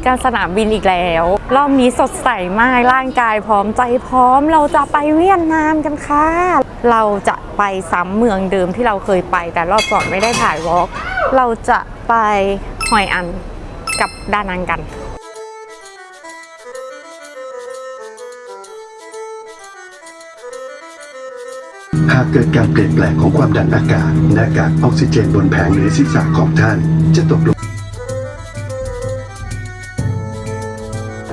อกันสนามบินอีกแล้ว รอบนี้สดใสมากร่างกายพร้อมใจพร้อมเราจะไปเวียดนามกันค่ะ เราจะไปซ้ำเมืองเดิมที่เราเคยไป แต่รอบก่อนไม่ได้ถ่ายวอล์กเราจะไปหอยอันกับดานังกันหากเกิดการเปลี่ยนแปลงของความดันอากาศหน้ากากออกซิเจนบนแผงเหนือศีรษะของท่าน จะตกลง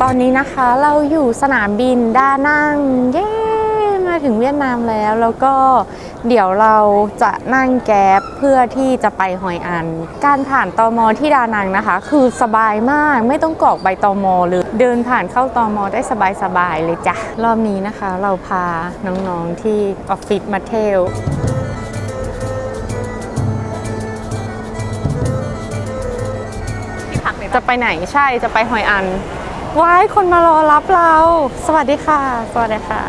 ตอนนี้นะคะเราอยู่สนามบินดานังเย้มาถึงเวียดนามแล้ว แล้วก็เดี๋ยวเราจะนั่งแก๊บเพื่อที่จะไปหอยอัน การผ่านตอมอที่ดานังนะคะ คือสบายมากไม่ต้องกรอกใบตอมอเลยเดินผ่านเข้าตอมอได้สบายๆเลยจ้ะรอบนี้นะคะเราพาน้องๆที่ออฟฟิศมาเที่ยวจะไปไหนใช่จะไปหอยอัน ว้ายคนมารอรับเรา สวัสดีค่ะ สวัสดีค่ะ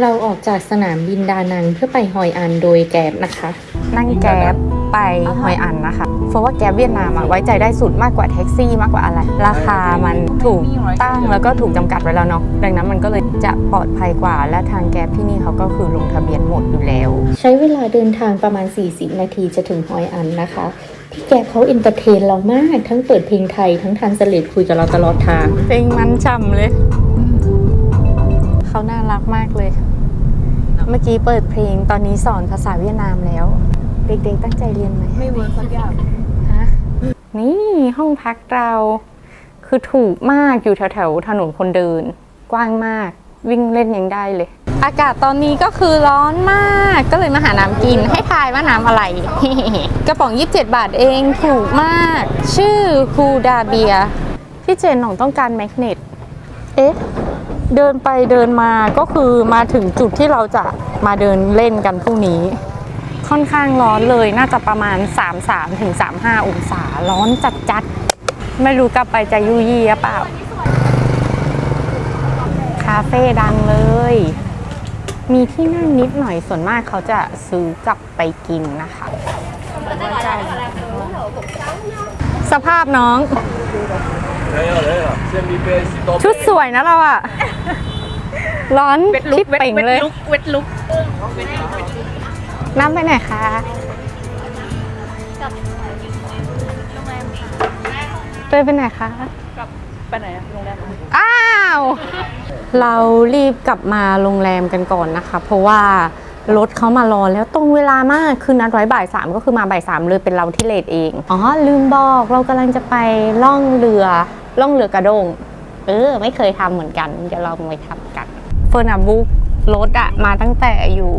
เราออกจากสนามบินดานังเพื่อไปหอยอันโดยแกร็บนะคะ นั่งแกร็บไปหอยอันนะคะ เพราะว่าแกร็บเวียดนามอะไว้ใจได้สุดมากกว่าแท็กซี่มากกว่าอะไร ราคามันถูกตั้งแล้วก็ถูกจำกัดไว้แล้วเนาะ ดังนั้นมันก็เลยจะปลอดภัยกว่า และทางแกร็บที่นี่เขาก็คือลงทะเบียนหมดอยู่แล้ว ใช้เวลาเดินทางประมาณ 40 นาทีจะถึงฮอยอันนะคะ พี่แกเขาเอนเตอร์เทนเรามาก ทั้งเปิดเพลงไทย ทั้งทานสเลดคุยกับเราตลอดทาง เพลงมันช่ำเลย เขาน่ารักมากเลย เมื่อกี้เปิดเพลงตอนนี้สอนภาษาเวียดนามแล้ว เด็กๆตั้งใจเรียนไหมไม่เวิร์กสักอย่างฮะนี่ห้องพักเราคือถูกมากอยู่แถวๆถนนคนเดิน กว้างมากวิ่งเล่นยังได้เลย อากาศตอนนี้ก็คือร้อนมากก็เลยมาหาน้ำกินให้ทายว่าน้ำอะไร กระป๋อง 27 บาทเองถูกมาก ชื่อฮูดาเบียพี่เจนหนองต้องการแมกเนตเอ๊ะ เดินไปเดินมาก็คือมาถึงจุดที่เราจะมาเดินเล่นกันพรุ่งนี้ ค่อนข้างร้อนเลยน่าจะประมาณ 33ถึง35องศาร้อนจัดจัดๆ ไม่รู้กลับไปจะยุยี่หรือเปล่า คาเฟ่ดังเลย มีที่นั่งนิดหน่อยส่วนมากเขาจะซื้อกลับไปกินนะคะ สภาพน้อง ชุดสวยนะเราอะร้อนชิบเป่งเลยลุกเวทลุกน้ำไปไหนคะเตยไปไหนคะ ไปไหนอะโรงแรมอ้าว เรารีบกลับมาโรงแรมกันก่อนนะคะ เพราะว่ารถเขามารอแล้วตรงเวลามากคือนัดไว้บ่ายสามก็คือมาบ่ายสามเลยเป็นเราที่เลทเองอ๋อลืมบอกเรากำลังจะไปล่องเรือล่องเรือกระดง เออ ไม่เคยทำเหมือนกันเดี๋ยวเราไปทำกัน เฟิร์นอะบุ๊กรถอะมาตั้งแต่อยู่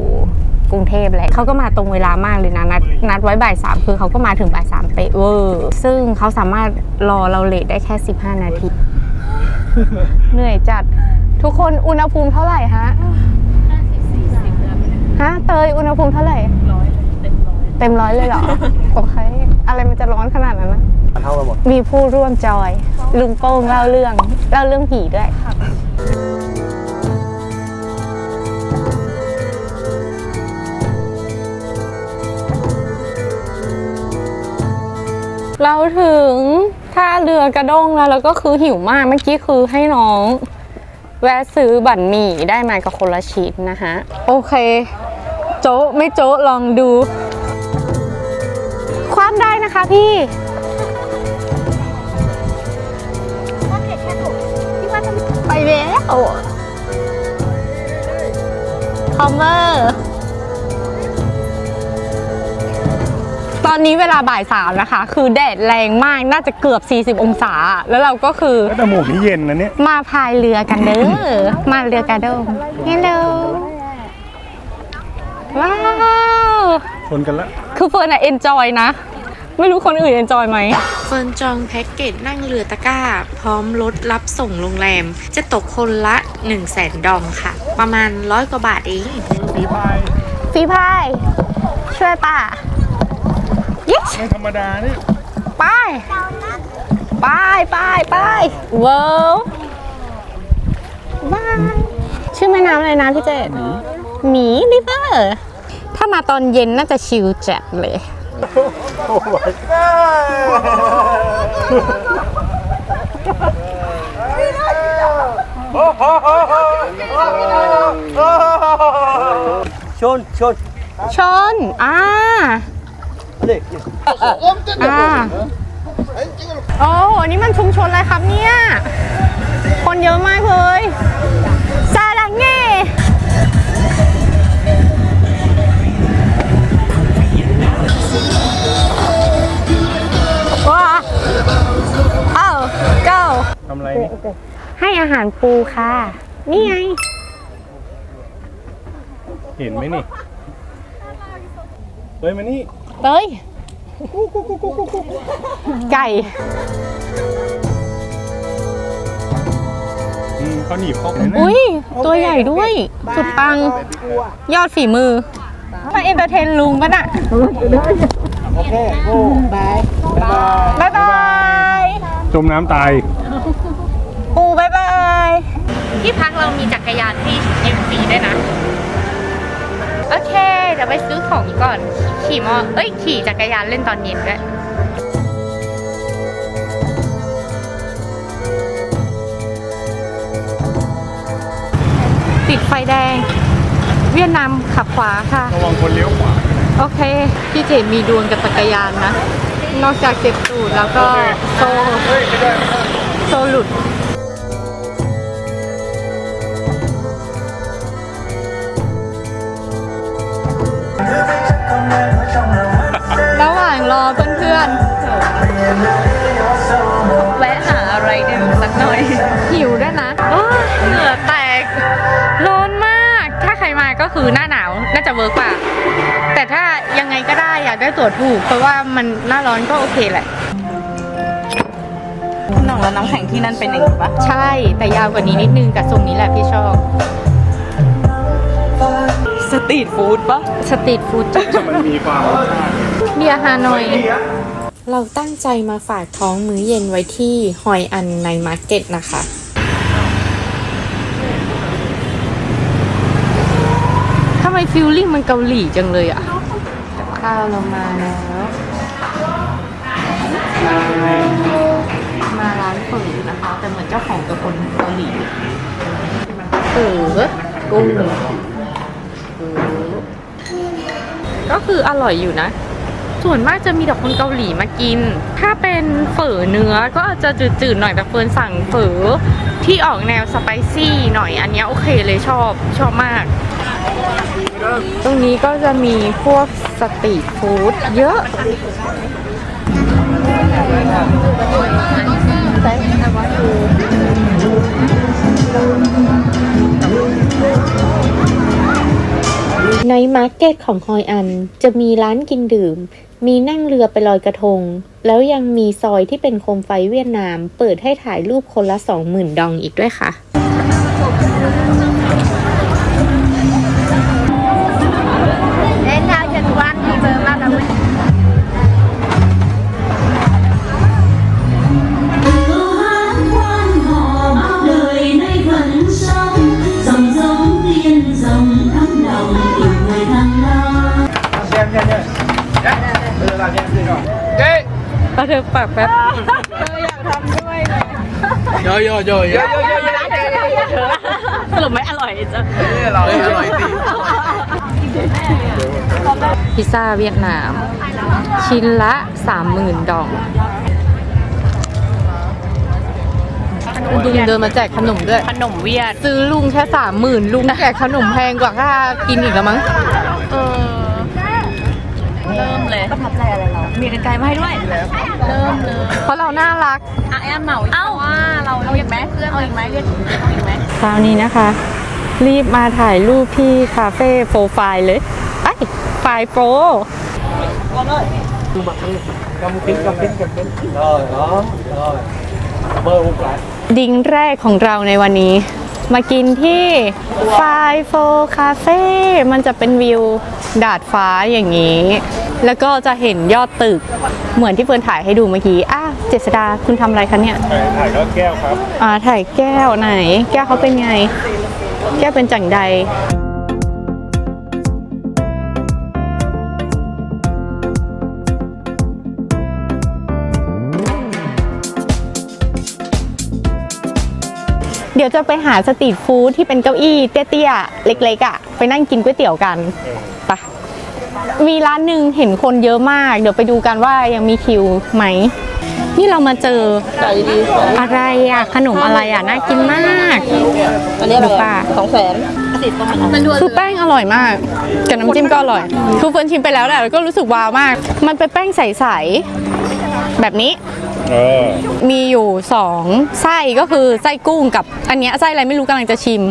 กรุงเทพแหละเขาก็มาตรงเวลามากเลยนะนัดนัดไว้บ่ายสามคือเขาก็มาถึงบ่ายสามเป๊ะเวอร์ซึ่งเขาสามารถรอเราเลทได้แค่ 15 นาที เหนื่อยจัดทุกคนอุณหภูมิเท่าไหร่ฮะฮะเตยอุณหภูมิเท่าไหร่ร้อยเต็มร้อยเต็มร้อยเลยเหรอโอเคอะไรมันจะร้อนขนาดนั้นนะเท่ากันหมดมีผู้ร่วมจอย ลุงโป้งเล่าเรื่องเล่าเรื่องผีด้วย เราถึงท่าเรือกระด้งแล้วแล้วก็คือหิวมากเมื่อกี้คือให้น้อง แวะซื้อบั่นหมี่ได้มากับคนละชิ้นนะคะโอเค โจ๊ะไม่โจ๊ะลองดู ความได้นะคะพี่ไปแล้วคอมเมอร์ ตอนนี้เวลาบ่ายสามนะคะ คือแดดแรงมากน่าจะเกือบ 40 องศา แล้วเราก็คือแล้วจมูกนี่เย็นนะเนี่ย มาพายเรือกันเด้อ มาเรือกระด้งฮัลโหลว้าว ชนกันละ คือเฟิร์นอะเอนจอยนะ ไม่รู้คนอื่นเอนจอยไหม เฟิร์นจองแพ็กเกจนั่งเรือตะกร้า พร้อมรถรับส่งโรงแรม จะตกคนละ 1 0 0 0 0แสนดองค่ะ ประมาณร้อยกว่าบาทเองฝีพาย ฟีพาย ช่วยป่ะ ยิชไม่ธรรมดานี่ไปไปไปไปเวิร์บายชื่อแม่น้ำอะไรนะพี่เจดหมีริเวอร์ถ้ามาตอนเย็นน่าจะชิลจัดเลย โอ้ยชนชนชนอ่านี่ อ่าโอ้โห นี่มันชุมชนอะไรครับเนี่ย คนเยอะมากเลยซาลังเง่ว้าเอ้า go ทำอะไรนี่ให้อาหารปูค่ะ นี่ไง เห็นไหมนี่ เฮ้ยมานี่ เต้ยไก่อืมเขาหนีบเข้าไปนะอุ้ยตัวใหญ่ด้วย สุดปัง ยอดฝีมือมาเอนเตอร์เทนลุงปะน่ะโอเคโอ้บายบายบ๊ายบายจมน้ำตาย ปูบ๊ายบาย ที่พักเรามีจักรยานให้ยืมฟรีด้วยนะโอเคเดี๋ยวไปซื้อของก่อน ขี่มอ เอ้ย ขี่จักรยานเล่นตอนเย็นด้วยติดไฟแดง เวียดนามขับขวาค่ะ ระวังคนเลี้ยวขวา โอเค พี่เจดมีดวงกับจักรยานนะ นอกจากเจ็บตูดแล้วก็โซ่โซ่หลุด อเพื่อนๆ แวะหาอะไรดื่มสักหน่อย หิวด้วยนะโอ้ยเหงื่อแตก ร้อนมาก ถ้าใครมาก็คือหน้าหนาว น่าจะเวิร์กกว่า แต่ถ้ายังไงก็ได้อยากได้ตั๋วถูก เพราะว่ามันหน้าร้อนก็โอเคแหละหน่องแล้วน้ำแข็งที่นั่นเป็นอย่างนี้ปะใช่ แต่ยาวกว่านี้นิดนึงกับทรงนี้แหละพี่ชอบ สตรีทฟู้ดปะสตรีทฟู้ดจัดมันมีความรสชาติ เบียร์ฮานอย เราตั้งใจมาฝากท้องมื้อเย็นไว้ที่ฮอยอันในมาร์เก็ตนะคะ ทำไมฟิลลิ่งมันเกาหลีจังเลยอะกับข้าวเรามาแล้ว มาร้านเฝอนะคะ แต่เหมือนเจ้าของเป็นคนเกาหลีเฝอกุ้งก็คืออร่อยอยู่นะ ส่วนมากจะมีแต่คนเกาหลีมากิน ถ้าเป็นเฝอเนื้อก็อาจจะจืดๆหน่อยแต่เฟิร์นสั่งเฝอที่ออกแนวสไปซี่หน่อยอันนี้โอเคเลยชอบชอบมาก ตรงนี้ก็จะมีพวกสตรีทฟู้ดเยอะในมาร์เก็ตของฮอยอันจะมีร้านกินดื่ม มีนั่งเรือไปลอยกระทง แล้วยังมีซอยที่เป็นโคมไฟเวียดนาม เปิดให้ถ่ายรูปคนละ 20,000 ดองอีกด้วยค่ะ ปลาเธอปากแป๊บโยโยโยโยสรุปไม่อร่อยจ้ะเราอร่อยสิพิซซ่าเวียดนาม ชิ้นละ30,000ดองลุงเดินมาแจกขนมด้วย ขนมเวียด ซื้อลุงแค่สามหมื่นลุงแจกขนมแพงกว่าค่ากินอีกแล้วมั้ง เออ เริ่มเลยประทับใจอะไรเรา มีกันไกลมาให้ด้วย เริ่มเลยเพราะเราน่ารักอะแอมเหมาเอ้าว่าเราเอาอีกไหมเพื่อนเอาอีกไหมเรียกเอาอีกไหมคราวนี้นะคะ รีบมาถ่ายรูปที่คาเฟ่โปรไฟล์เลยไอ้ยไฟล์โปร Cầm kính, cầm kính, cầm kính. Rồi, đó, rồi. Bơ một lại. ดิ้งแรกของเราในวันนี้ มากินที่ไฟโฟคาเฟ่ มันจะเป็นวิวดาดฟ้าอย่างนี้ แล้วก็จะเห็นยอดตึก เหมือนที่เฟิร์นถ่ายให้ดูเมื่อกี้อ้าวเจษดา คุณทำอะไรคะเนี่ย ถ่ายก็แก้วครับ อ่า ถ่ายแก้วไหน แก้วเขาเป็นไง แก้วเป็นจังใด เดี๋ยวจะไปหาสตรีทฟู้ดที่เป็นเก้าอี้เตี้ยๆเล็กๆอะ่ะ ไปนั่งกินก๋วยเตี๋ยวกันไปะมีร้านหนึ่งเห็นคนเยอะมาก เดี๋ยวไปดูกันว่ายังมีคิวไหม นี่เรามาเจออะไรอะ ขนมอะไรอะ น่ากินมากอันนี้อะไรดูป่ะสองแสนติดตรงมันคือแป้งอร่อยมากกับน้ำจิ้มก็อร่อยคือเฟิร์นชิมไปแล้วแหละแล้วก็รู้สึกว้าวมาก มันเป็นแป้งใสๆแบบนี้ เออ มีอยู่สองไส้ก็คือไส้กุ้งกับอันเนี้ยไส้อะไรไม่รู้กำลังจะชิม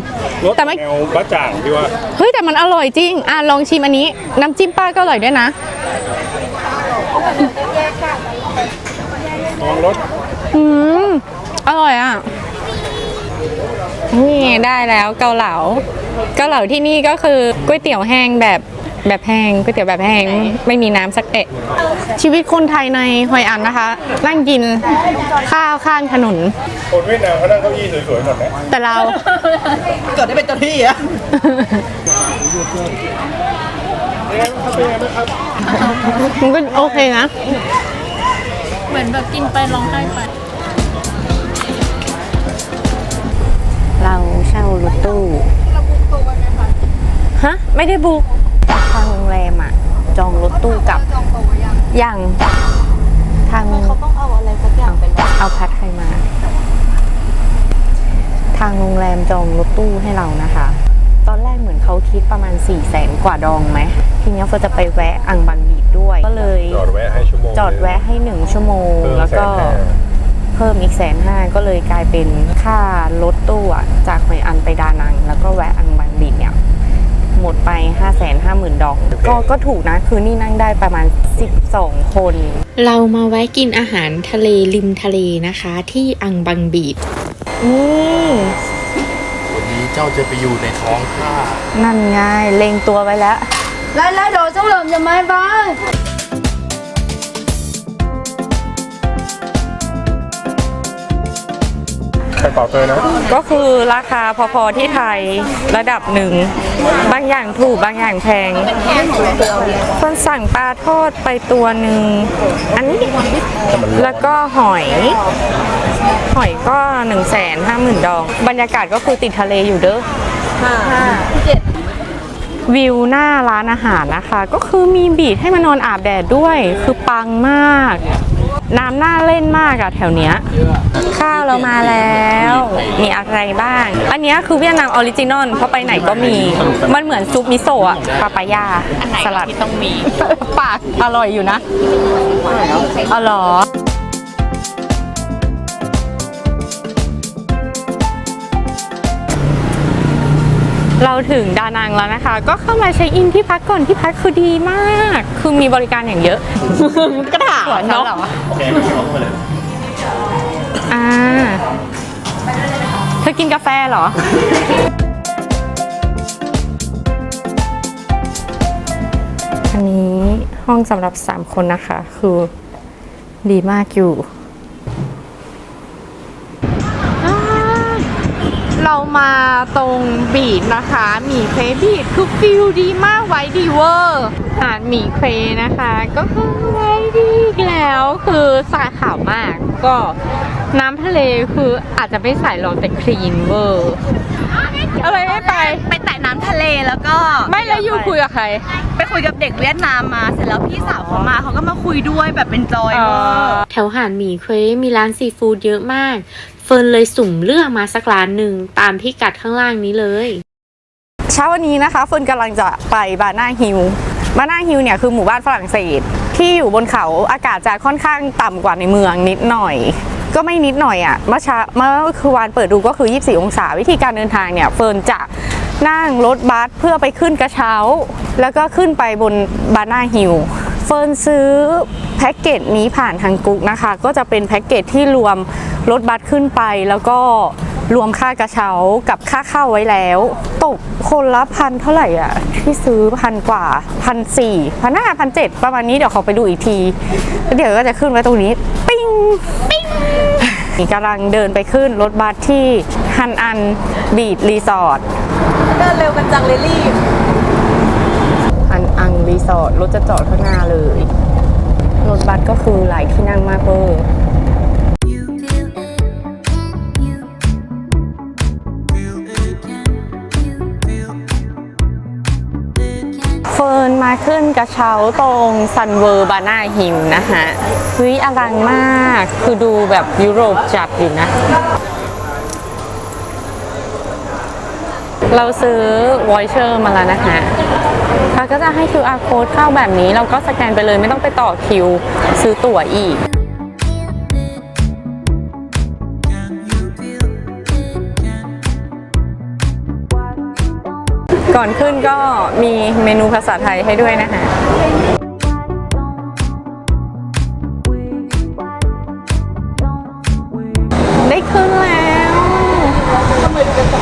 รสแต่ไม่แนวบะจ่างที่ว่าเฮ้ยแต่มันอร่อยจริง อะลองชิมอันนี้ น้ำจิ้มป้าก็อร่อยด้วยนะ ลองรสอืม อร่อยอะ นี่ได้แล้วเกาเหลา เกาเหลาที่นี่ก็คือก๋วยเตี๋ยวแห้งแบบ แบบแห้งก๋วยเตี๋ยวแบบแห้งไม่มีน้ำสักเอะชีวิตคนไทยในฮอยอันนะคะ นั่งกินข้าวข้างถนน คนเวียดนามเขานั่งเก้าอี้สวยๆหมดนะแต่เรา เกิดได้เป็นเจ้าที่อะมันก็โอเคนะ เหมือนแบบกินไปร้องไห้ไป เราเช่ารถตู้ ฮะ ไม่ได้บุกทางโรง แรมอะจองรถตู้กลับยังทางเขาต้องเอาอะไรสักอย่างไปเอาพัดไทยมา ทางโรงแรมจองรถตู้ให้เรานะคะ ตอนแรกเหมือนเขาคิดประมาณ4ี่แสนกว่าดองไหมทีเนี้ยเฟิร์นจะไปแวะอังบังบีดด้วย ก็เลย จอดแวะให้ชั่วโมงจอดแวะให้หนึ่งชั่วโมงเพิ่มแล้วก็แสนห้าเพิ่มอีกแสนห้าก็เลยกลายเป็นค่ารถตู้อะจากหอยอันไปดานัง แล้วก็แวะอังบังบีดเนี่ย หมดไป 5 5 0 0 0 0 ดองก็ก็ถูกนะ คือนี่นั่งได้ประมาณ 12 คน เรามาแวะกินอาหารทะเลริมทะเลนะคะ ที่อังบังบีดนี่วันนี้เจ้าจะไปอยู่ในท้องข้านั่นไงเลงตัวไว้แล้ว来来，đồ trong lồng cho mấy ba เป่าเตยนะ ก็คือราคาพอๆที่ไทยระดับหนึ่ง บางอย่างถูกบางอย่างแพงคนสั่งปลาทอดไปตัวหนึ่ง อันนี้แล้วก็หอย หอยก็หนึ่งแสนห้าหมื่นดอง บรรยากาศก็คือติดทะเลอยู่เด้อวิวหน้าร้านอาหารนะคะ ก็คือมีบีชให้มานอนอาบแดดด้วย คือปังมาก น้ำน่าเล่นมากอะแถวเนี้ย ข้าวเรามาแล้ว มีอะไรบ้าง อันเนี้ยคือเวียดนามออริจินอลเพราะไปไหนก็มี มันเหมือนซุปมิโซะอะปาปายาสลัดที่ต้องมี ปากอร่อยอยู่นะอ๋อเหรอเราถึงดานังแล้วนะคะ ก็เข้ามาเช็คอินที่พักก่อนที่พักคือดีมาก คือมีบริการอย่างเยอะก็ถามเนาะ กินกาแฟเหรอ อันนี้ห้องสำหรับ 3 คนนะคะ คือดีมากอยู่ เรามาตรงบีดนะคะ หมี่เครบีดคือฟิลดีมากไว้ดีเวอร์อาหารหมี่เครนะคะ ก็คือไว้ดีอีกแล้วคือสาขาวมากก็ น้ำทะเลคืออาจจะไม่ใส่หรอกแต่คลีนเวอร์ อะไรไม่ไป ไปแตะน้ำทะเลแล้วก็ไม่แล้วยูคุยกับใคร ไปคุยกับเด็กเวียดนามมาเสร็จแล้วพี่สาวเขามาเขาก็มาคุยด้วยแบบเป็นจอยเวอร์แถวหาดหมี่เคว้มีร้านซีฟู้ดเยอะมาก เฟิร์นเลยสุ่มเลือกมาสักร้านหนึ่งตามที่กัดข้างล่างนี้เลย เช้าวันนี้นะคะเฟิร์นกำลังจะไปบานาฮิลบานาฮิลเนี่ยคือหมู่บ้านฝรั่งเศส ที่อยู่บนเขาอากาศจะค่อนข้างต่ำกว่าในเมืองนิดหน่อย ก็ไม่นิดหน่อยอะ่ะเมื่อเช้าเมื่อคือวานเปิดดูก็คือ 24 องศาวิธีการเดินทางเนี่ยเฟิร์นจะนั่งรถบัสเพื่อไปขึ้นกระเช้า แล้วก็ขึ้นไปบนบานาฮิลเฟิร์นซื้อแพ็กเกจนี้ผ่านทางกุ๊กนะคะ ก็จะเป็นแพ็กเกจที่รวมรถบัสขึ้นไปแล้วก็ รวมค่ากระเช้ากับค่าเข้าไว้แล้ว ตกคนละพันเท่าไหร่อะ ที่ซื้อพันกว่าพันสี่พันห้าพันเจ็ดประมาณนี้เดี๋ยวขอไปดูอีกทีแล้วเดี๋ยวก็จะขึ้นไว้ตรงนี้ ปิ้งปิ้งนี่กำลังเดินไปขึ้นรถบัสที่ฮันอันบีดรีสอร์ทเดินเร็วกันจังเลยรีบฮันอังรีสอร์ทรถจะจอดข้างหน้าเลย รถบัสก็คือหลายที่นั่งมากเวอร์ ขึ้นกระเช้าตรงซันเวอร์บานาฮิมนะคะวิอลังมาก คือดูแบบยุโรปจัดอยู่นะ เราซื้อวอยเชอร์มาแล้วนะคะเขาก็จะให้ QR code เข้าแบบนี้ เราก็สแกนไปเลยไม่ต้องไปต่อคิว ซื้อตั๋วอีก ก่อนขึ้นก็มีเมนูภาษาไทยให้ด้วยนะคะได้ขึ้นแล้ว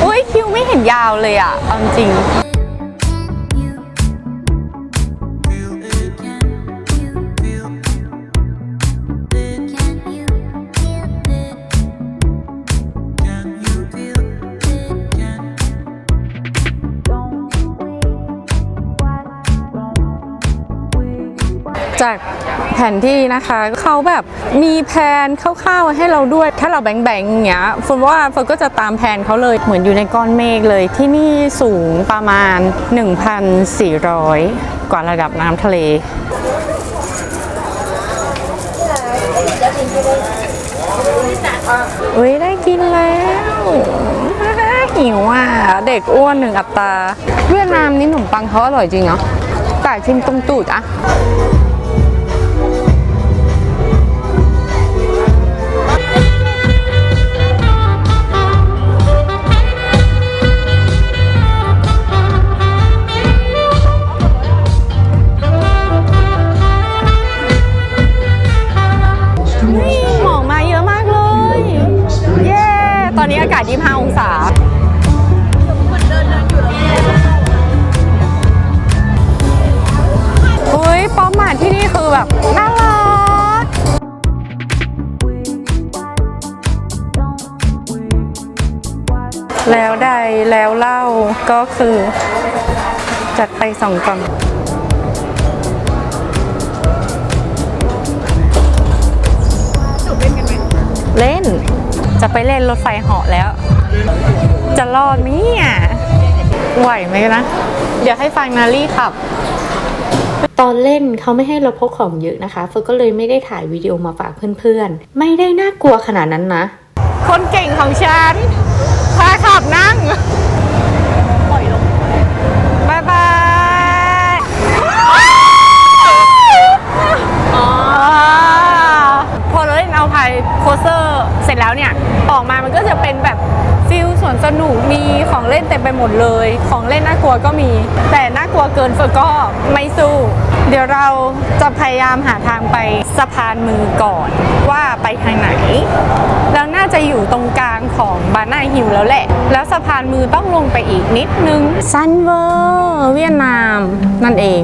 อุ้ยคิวไม่เห็นยาวเลยอะเอาจริง ผนที่นะคะ เขาแบบมีแผนคร่าวๆให้เราด้วย ถ้าเราแบงๆอย่างเงี้ยฝนว่าฝนก็จะตามแผนเขาเลยเหมือนอยู่ในก้อนเมฆเลยที่นี่สูงประมาณ 1,400 กว่าระดับน้ำทะเลอุ้ยได้กินแล้วหิวอะเด็กอ้วนหนึ่งอัตรา เวียดนามนี่ขนมปังเขาอร่อยจริงเหรอแต่ชิมตรงตูดอะ แบบน่ารัก แล้วใดแล้วเล่าก็คือจัดไปสองกล่องเล่น จะไปเล่นรถไฟเหาะแล้ว จะรอดไหมเนี่ยไหวไหมนะ เดี๋ยวให้ฟังนารี่ขับ ตอนเล่นเขาไม่ให้เราพกของเยอะนะคะเฟิร์ก็เลยไม่ได้ถ่ายวิดีโอมาฝากเพื่อนๆ ไม่ได้น่ากลัวขนาดนั้นนะ คนเก่งของฉันพาขับนั่งปล่อยลงบายบายพอเราเล่นเอาพายโคเตอร์เสร็จแล้วเนี่ย ออกมามันก็จะเป็นแบบ ฟิลสวนสนุกมีของเล่นเต็มไปหมดเลย ของเล่นน่ากลัวก็มี แต่น่ากลัวเกินเฟอร์ก็ไม่สู้ เดี๋ยวเราจะพยายามหาทางไปสะพานมือก่อนว่าไปทางไหน แล้วน่าจะอยู่ตรงกลางของบานาฮิลแล้วแหละ แล้วสะพานมือต้องลงไปอีกนิดนึงซันเวอร์เวียดนามนั่นเอง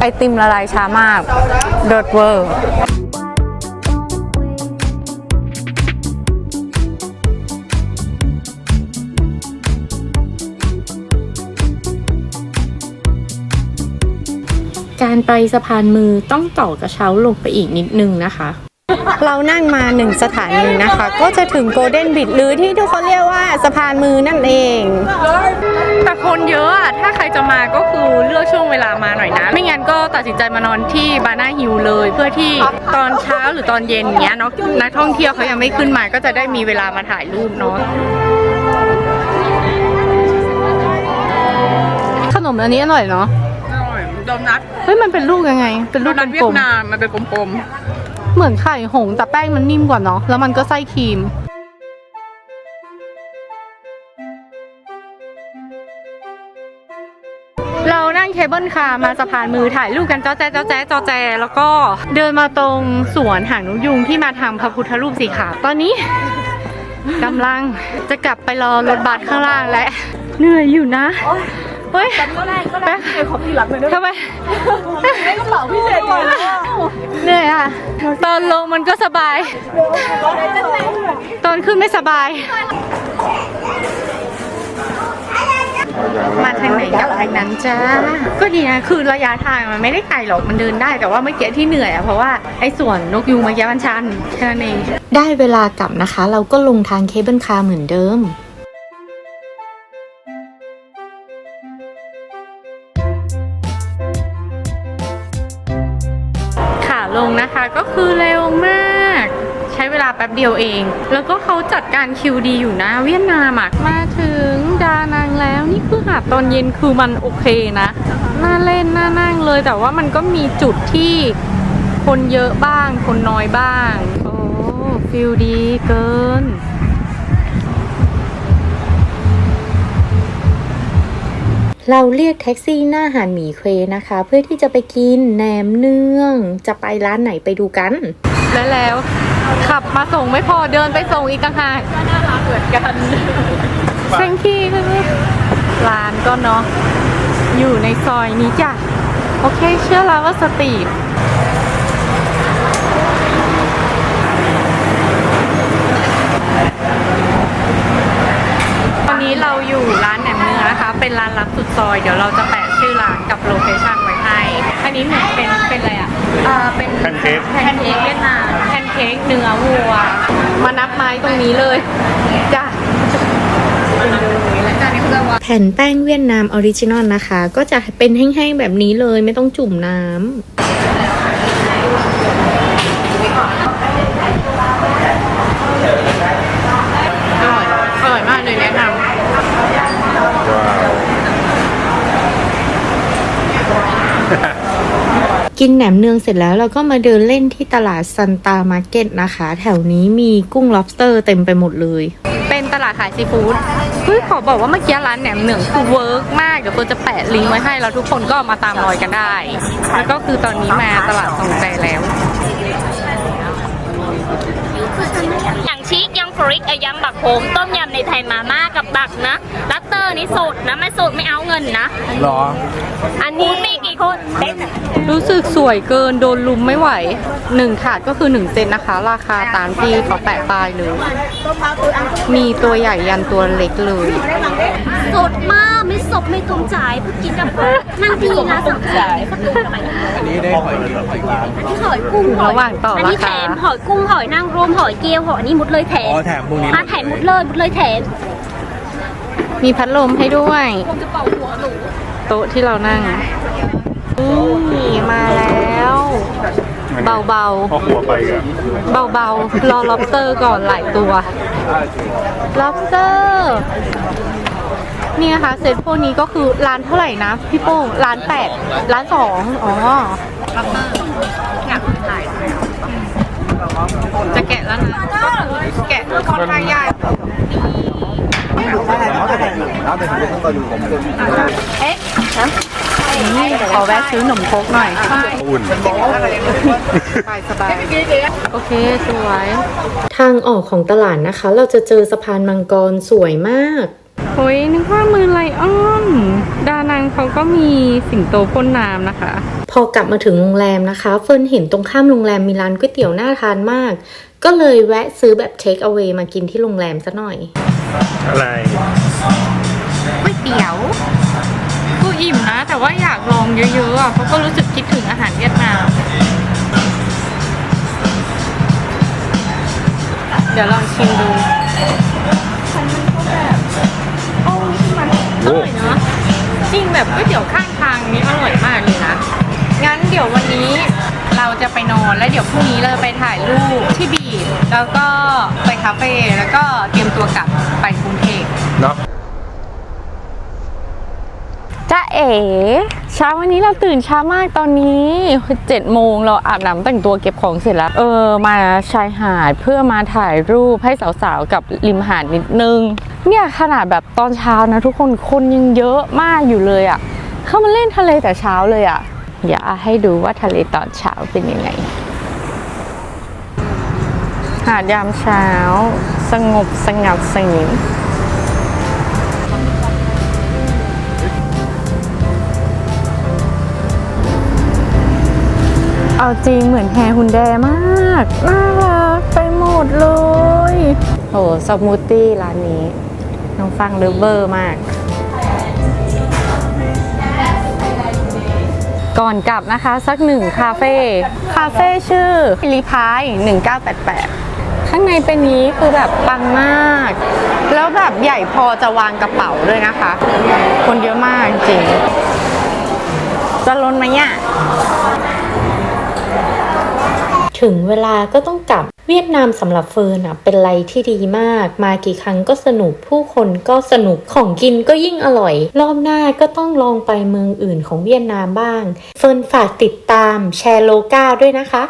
ไอติมละลายช้ามากเดิร์ดเวอร์ การไปสะพานมือต้องต่อกระเช้าลงไปอีกนิดนึงนะคะ เรานั่งมาหนึ่งสถานีนะคะ ก็จะถึงโกลเด้นบิดหรือที่ทุกคนเรียกว่าสะพานมือนั่นเอง แต่คนเยอะอะถ้าใครจะมาก็คือเลือกช่วงเวลามาหน่อยนะ ไม่งั้นก็ตัดสินใจมานอนที่บานาฮิลเลย เพื่อที่ตอนเช้าหรือตอนเย็นเนี้ยเนาะนักท่องเที่ยวเขายังไม่ขึ้นมาก็จะได้มีเวลามาถ่ายรูปเนาะขนมอันนี้อร่อยเนาะอร่อย โดนัทเฮ้ยมันเป็นลูกยังไง เป็นโดลูกนัทเวีกยลดมนามมันเป็นกลมๆเหมือนไข่หงส์แต่แป้งมันนิ่มกว่าเนาะแล้วมันก็ไส้ครีม เรานั่งเคเบิลคาร์มาสะพานมือถ่ายรูปกันจ้อแจ๊จ้อแจ๊จ้อแจแล้วก็เดินมาตรงสวนหางนกยุงที่มาทางพระพุทธรูปสีขาวตอนนี้ กำลังจะกลับไปรอรถบัสข้างล่างและ เหนื่อยอยู่นะ เฮ้ยแป๊บขอพี่รับเลยทำไมกระเป๋าพี่เศษเหนื่อยอะ ตอนลงมันก็สบาย ตอนขึ้นไม่สบาย มาทางไหนกับทางนั้นจ้า ก็ดีนะ คือระยะทางมันไม่ได้ไกลหรอก มันเดินได้ แต่ว่าเมื่อกี้ที่เหนื่อยอะเพราะว่าไอ้ส่วนนกยูงเมื่อกี้มันชันแค่นั้นเอง ได้เวลากลับนะคะ เราก็ลงทางเคเบิลคาร์เหมือนเดิม เวลาแป๊บเดียวเอง แล้วก็เขาจัดการคิวดีอยู่นะเวียดนามอะมาถึงดานังแล้วนี่คือหาดตอนเย็นคือมันโอเคนะน่าเล่นน่านั่งเลยแต่ว่ามันก็มีจุดที่คนเยอะบ้าง คนน้อยบ้าง โอ้ฟิลดีเกินเราเรียกแท็กซี่หน้าหาดหมีเควนะคะ เพื่อที่จะไปกินแหนมเนือง จะไปร้านไหนไปดูกัน และแล้ว ขับมาส่งไม่พอเดินไปส่งอีกต่างหากก็น่ารักเหมือนกันเซ็งคีร้านก็เนาะอยู่ในซอยนี้จ้ะ โอเคเชื่อแล้วว่าสตรีทตอนนี้เราอยู่ร้านแหนมเนื้อนะคะ เป็นร้านลับสุดซอย เดี๋ยวเราจะแปะชื่อร้านกับโลเคชั่นไว้ให้ อันนี้เหมือนเป็นเป็นอะไรอะอ่าเป็นแพนเค้ก แพนเค้กเวียดนามแพนเค้กเนื้อวัว มานับไม้ตรงนี้เลยจ้ะแผ่นแป้งเวียดนามออริจินอลนะคะ ก็จะเป็นแห้งๆแบบนี้เลยไม่ต้องจุ่มน้ำ อร่อย อร่อยมากเลยแนะนำ กินแหนมเนืองเสร็จแล้วเราก็มาเดินเล่นที่ตลาดซันตามาร์เก็ตนะคะ แถวนี้มีกุ้ง lobster เต็มไปหมดเลย เป็นตลาดขายซีฟู้ดเฮ้ยขอบอกว่าเมื่อกี้ร้านแหนมเนืองคือเวิร์กมาก เดี๋ยวเฟิร์นจะแปะลิงก์ไว้ให้แล้วทุกคนก็มาตามรอยกันได้ แล้วก็คือตอนนี้มาตลาดสองใจแล้ว ย่างชิคยังฟริกไอ้ยังบักโฮมต้มยำในไทยมาม่ากับบักนะลัตเตอร์นี่สดนะไม่สดไม่เอาเงินนะหรอ อันนี้มีกี่คนเต็มรู้สึกสวยเกินโดนลุมไม่ไหวหนึ่งถาดก็คือหนึ่งเซนนะคะ ราคาตามที่เขาแปะป้ายเลยมีตัวใหญ่ยันตัวเล็กเลยสดมาก ไม่สบไม่ตรงใจเพิ่งกินกับนั่งดีนะสองใจอันนี้ได้หอยหอยลายอันนี้หอยกุ้งหอยระหว่างต่ออันรานี้แถคา มหอยกุ้งหอยนางรมหอยเกี๊ยวหอยนี่หมดเลยแถมอ๋อแถมพวกนี้อะแถมหมดเลยหมดเลยแถมมีพัดลมให้ด้วยโต๊ะที่เรานั่งนี่มาแล้ว เบาพอหัวไปกันๆเบาๆ รอ lobster ก่อนหลายตัว lobster นี่นะคะเซตพวกนี้ก็คือร้านเท่าไหร่นะพี่โป้งร้านแปดร้านสองอ๋อจะแกะแล้วนะแกะคอนข้างยากเอ๊ะนี่ขอแวะซื้อหนมโคกหน่อยอุ่นสบายสบายโอเคสวย ทางออกของตลาดนะคะ เราจะเจอสะพานมังกรสวยมาก เฮ้ยนึกว่ามือไลออน ดานังเขาก็มีสิงโตพ่นน้ำนะคะ พอกลับมาถึงโรงแรมนะคะเฟิร์นเห็นตรงข้ามโรงแรมมีร้านก๋วยเตี๋ยวน่าทานมาก ก็เลยแวะซื้อแบบเทคเอา a y มากินที่โรงแรมซะหน่อย อะไรก๋วยเตี๋ยวกูอิ่มนะ แต่ว่าอยากลองเยอะๆอะเพราะก็รู้สึกคิดถึงอาหารเวียดนาม เดี๋ยวลองชิมดู แบบก๋วยเตี๋ยวข้างทางนี้อร่อยมากเลยนะ งั้นเดี๋ยววันนี้เราจะไปนอนแล้วเดี๋ยวพรุ่งนี้เราไปถ่ายรูปที่บีชแล้วก็ไปคาเฟ่แล้วก็เตรียมตัวกลับไปกรุงเทพ เนาะ จ้าเอ๋เช้าวันนี้เราตื่นช้ามากตอนนี้เจ็ดโมงเราอาบน้ำแต่งตัวเก็บของเสร็จแล้ว เออ มาชายหาดเพื่อมาถ่ายรูปให้สาวๆ กับริมหาดนิดนึง เนี่ยขนาดแบบตอนเช้านะทุกคนคนยังเยอะมากอยู่เลยอะ่ะ เข้ามาเล่นทะเลแต่เช้าเลยอะ่ะเดี๋ยวให้ดูว่าทะเลตอนเช้าเป็นยังไง หาดยามเช้า สงบสงัดสงิ เอาจริงเหมือนแฮร์ฮุนแดมาก น่ารักไปหมดเลยโหสมูทตี้ร้านนี้ น้องฟังเลิฟเวอร์มาก ก่อนกลับนะคะสักหนึ่งคาเฟ่ คาเฟ่ชื่อรีพาย 1988 ข้างในเป็นนี้คือแบบปังมาก แล้วแบบใหญ่พอจะวางกระเป๋าด้วยนะคะ คนเยอะมากจริงจะล้นไหมเนี่ย ถึงเวลาก็ต้องกลับเวียดนามสำหรับเฟิร์นอะเป็นอะไรที่ดีมาก มากี่ครั้งก็สนุกผู้คนก็สนุกของกินก็ยิ่งอร่อย รอบหน้าก็ต้องลองไปเมืองอื่นของเวียดนามบ้าง เฟิร์นฝากติดตามแชร์โลกาด้วยนะคะ